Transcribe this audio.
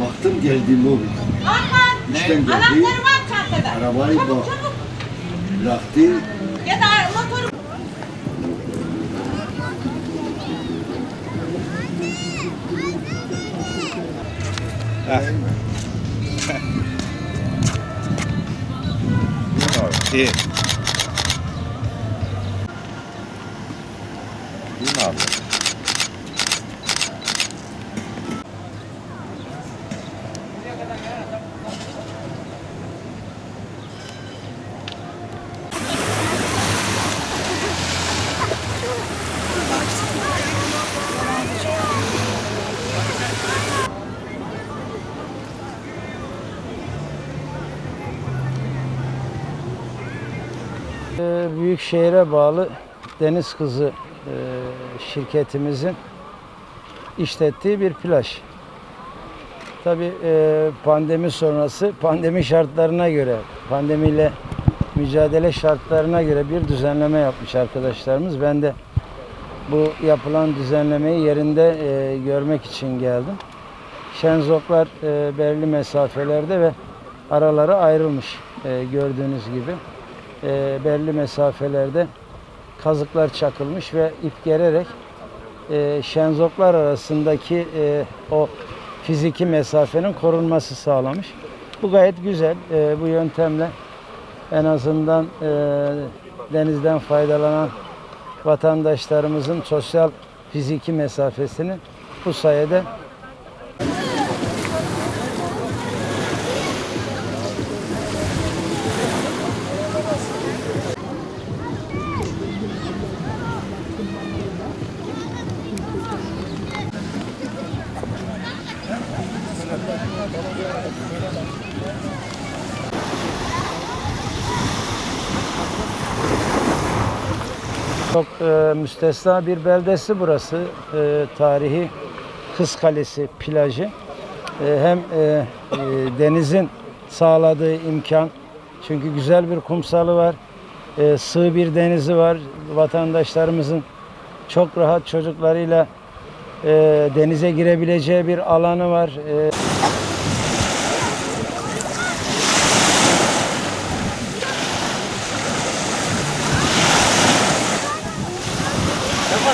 Baktım geldiğim o bir. Aman. İşten geldi. Anahtarı var çantada. Arabayı çabuk, bak. çabuk. Bıraktı. Ya da motoru. İyi. Değil mi abi? Ee, Büyükşehir'e bağlı Deniz Kızı e, şirketimizin işlettiği bir plaj. Tabii e, pandemi sonrası pandemi şartlarına göre, pandemiyle mücadele şartlarına göre bir düzenleme yapmış arkadaşlarımız. Ben de bu yapılan düzenlemeyi yerinde e, görmek için geldim. Şenzoklar e, belirli mesafelerde ve araları ayrılmış gördüğünüz gibi e, belli mesafelerde kazıklar çakılmış ve ip gererek e, şenzoklar arasındaki e, o fiziki mesafenin korunması sağlamış. Bu gayet güzel. E, bu yöntemle en azından e, denizden faydalanan vatandaşlarımızın sosyal fiziki mesafesini bu sayede Çok e, müstesna bir beldesi burası. E, tarihi Kız Kalesi plajı. E, hem e, e, denizin sağladığı imkan, çünkü güzel bir kumsalı var, e, sığ bir denizi var. Vatandaşlarımızın çok rahat çocuklarıyla e, denize girebileceği bir alanı var. E,